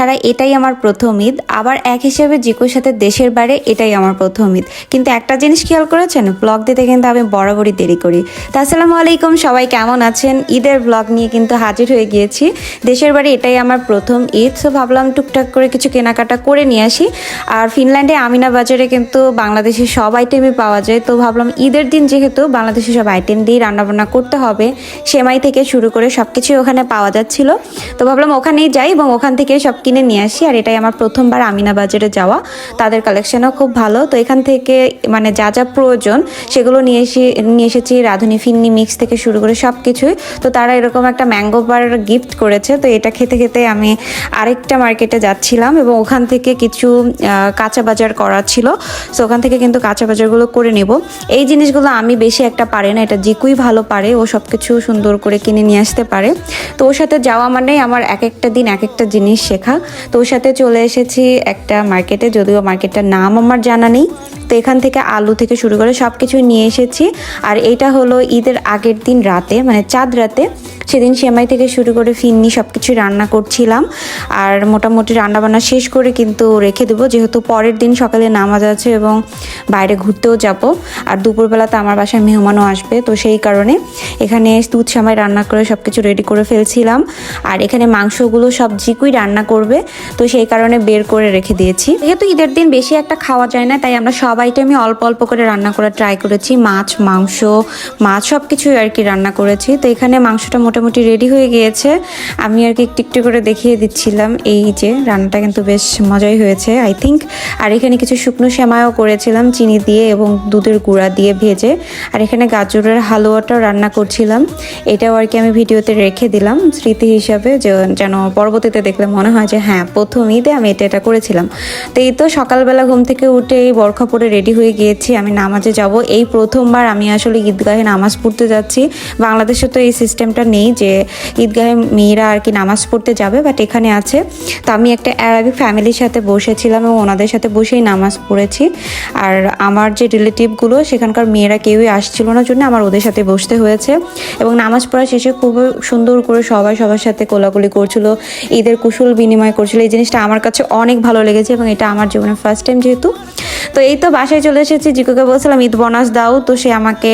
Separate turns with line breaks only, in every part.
ছাড়া এটাই আমার প্রথম ঈদ, আবার এক হিসেবে জিকুর সাথে দেশের বাইরে এটাই আমার প্রথম ঈদ। কিন্তু একটা জিনিস খেয়াল করেছেন? ব্লগ দিতে কিন্তু আমি বরাবরই দেরি করি। তা আসসালামু আলাইকুম, সবাই কেমন আছেন? ঈদের ব্লগ নিয়ে কিন্তু হাজির হয়ে গিয়েছি। দেশের বাড়ি এটাই আমার প্রথম ঈদ সো ভাবলাম টুকটাক করে কিছু কেনাকাটা করে নিয়ে আসি। আর ফিনল্যান্ডে আমিনা বাজারে কিন্তু বাংলাদেশের সব আইটেমই পাওয়া যায়, তো ভাবলাম ঈদের দিন যেহেতু বাংলাদেশের সব আইটেম দিয়ে রান্নাবান্না করতে হবে, সেমাই থেকে শুরু করে সব কিছুই ওখানে পাওয়া যাচ্ছিল। তো ভাবলাম ওখানেই যাই এবং ওখান থেকে সব কিনে নিয়ে আসি, আর এটাই আমার প্রথমবার আমিনা বাজারে যাওয়া। তাদের কালেকশনও খুব ভালো। তো এখান থেকে মানে যা যা প্রয়োজন, সেগুলো নিয়ে এসে, নিয়ে এসেছি রাঁধুনি, ফিন্নি মিক্স থেকে শুরু করে সব কিছুই তো তারা এরকম একটা ম্যাঙ্গো বার গিফট করেছে। তো এটা খেতে খেতে আমি আরেকটা মার্কেটে যাচ্ছিলাম এবং ওখান থেকে কিছু কাঁচা বাজার করা ছিল। সো ওখান থেকে কিন্তু কাঁচা বাজারগুলো করে নেব। এই জিনিসগুলো আমি বেশি একটা পারে না। এটা জিকুই ভালো পারে, ও সব কিছু সুন্দর করে কিনে নিয়ে আসতে পারে। তো ওর সাথে যাওয়া মানে আমার এক একটা দিন, এক একটা জিনিস শেখা। তো ওর সাথে চলে এসেছি একটা মার্কেটে যদিও মার্কেটটার নাম আমার জানা নেই। তো এখান থেকে আলু থেকে শুরু করে সব কিছু নিয়ে এসেছি। আর এটা হলো ঈদের আগের দিন রাতে মানে চাঁদ রাতে। সেদিন সেমাই থেকে শুরু করে ফিন্নি সব কিছু রান্না করছিলাম। আর মোটামুটি রান্নাবান্না শেষ করে কিন্তু রেখে দেবো। যেহেতু পরের দিন সকালে নামাজ আছে এবং বাইরে ঘুরতেও যাব। আর দুপুরবেলা তো আমার বাসায় মেহমানও আসবে, তো সেই কারণে এখানে দুধ সামাই রান্না করে সব কিছু রেডি করে ফেলছিলাম। আর এখানে মাংসগুলো সব জিকুই রান্না করবে। তো সেই কারণে বের করে রেখে দিয়েছি। যেহেতু ঈদের দিন বেশি একটা খাওয়া যায় না, তাই আমরা সব আইটেমই অল্প অল্প করে রান্না করার ট্রাই করেছি। মাছ, মাংস, মাছ সব কিছুই আর কি রান্না করেছি। তো এখানে মাংসটা মোটামুটি রেডি হয়ে গিয়েছে। আমি আর কি একটু একটু করে দেখিয়ে দিচ্ছিলাম। এই যে রান্নাটা কিন্তু বেশ মজাই হয়েছে আই থিঙ্ক আর এখানে কিছু শুকনো সেমাইও করেছিলাম, চিনি দিয়ে এবং দুধের গুঁড়া দিয়ে ভেজে। আর এখানে গাজরের হালুয়াটাও রান্না করছিলাম। এটাও আর কি আমি ভিডিওতে রেখে দিলাম স্মৃতি হিসাবে যেন পরবর্তীতে দেখলে মনে হয় যে হ্যাঁ প্রথম ঈদে আমি এটা এটা করেছিলাম। তো এই তো সকালবেলা ঘুম থেকে উঠে এই বরখা পরে রেডি হয়ে গিয়েছি, আমি নামাজে যাব। এই প্রথমবার আমি আসলে ঈদগাহে নামাজ পড়তে যাচ্ছি। বাংলাদেশে তো এই সিস্টেমটা নেই যে ঈদগাহে মেয়েরা আর কি নামাজ পড়তে যাবে বাট এখানে আছে। তো আমি একটা অ্যারাবিক ফ্যামিলির সাথে বসেছিলাম এবং ওনাদের সাথে বসেই নামাজ পড়েছি। আর আমার যে রিলেটিভগুলো সেখানকার মেয়েরা কেউই আসছিল না, জন্য আমার ওদের সাথে বসতে হয়েছে। এবং নামাজ পড়া শেষে খুব সুন্দর করে সবাই সবার সাথে কোলাকুলি করছিল। ঈদের কুশল বিনিময় করছিল এই জিনিসটা আমার কাছে অনেক ভালো লেগেছে এবং এটা আমার জীবনে ফার্স্ট টাইম যেহেতু। তো এই তো বাসায় চলে এসেছি, জিকুকে বলছিলাম, ঈদ বোনাস দাও। তো সে আমাকে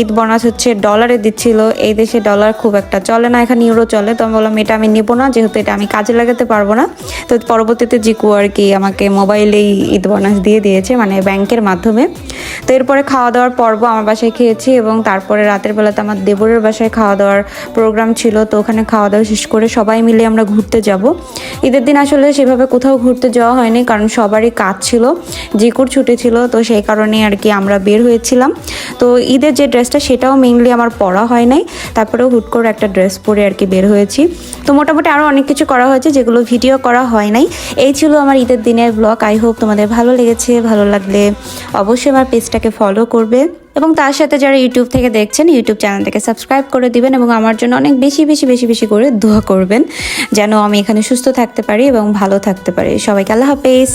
ঈদ বোনাস হচ্ছে ডলারে দিচ্ছিল। এই দেশে ডলার খুব একটা চলে না, এখানে ইউরো চলে। তো আমি বললাম, এটা আমি নেব না, যেহেতু এটা আমি কাজে লাগাতে পারব না। তো পরবর্তীতে জিকু আর কি আমাকে মোবাইলেই ঈদ বোনাস দিয়ে দিয়েছে মানে ব্যাংকের মাধ্যমে। তো এরপরে খাওয়া দাওয়ার পর্ব আমার বাসায় খেয়েছি এবং তারপরে রাতের বেলাতে আমার দেবরের বাসায় খাওয়া দাওয়ার প্রোগ্রাম ছিল। তো ওখানে খাওয়া দাওয়া শেষ করে সবাই মিলে আমরা ঘুরতে যাব। ঈদের দিন আসলে সেভাবে কোথাও ঘুরতে যাওয়া হয়নি, কারণ সবারই কাজ ছিল। জিকুর ছুটি ছিল, তো সেই কারণে আর কি আমরা বের হয়েছিলাম। তো ঈদের যে ড্রেসটা সেটাও মেইনলি আমার পরা হয় নাই, তারপরেও হুট করে একটা ড্রেস পরে আর কি বের হয়েছি। তো মোটামুটি আরও অনেক কিছু করা হয়েছে, যেগুলো ভিডিও করা হয় নাই। এই ছিল আমার ঈদের দিনের ব্লগ আই হোপ তোমাদের ভালো লেগেছে, ভালো লাগলে অবশ্যই আমার পেজটাকে ফলো করবে এবং তার সাথে যারা ইউটিউব থেকে দেখছেন ইউটিউব চ্যানেলটাকে সাবস্ক্রাইব করে দিবেন এবং আমার জন্য অনেক বেশি বেশি বেশি বেশি করে দোয়া করবেন, যেন আমি এখানে সুস্থ থাকতে পারি এবং ভালো থাকতে পারি। সবাইকে আল্লাহ হাফেজ।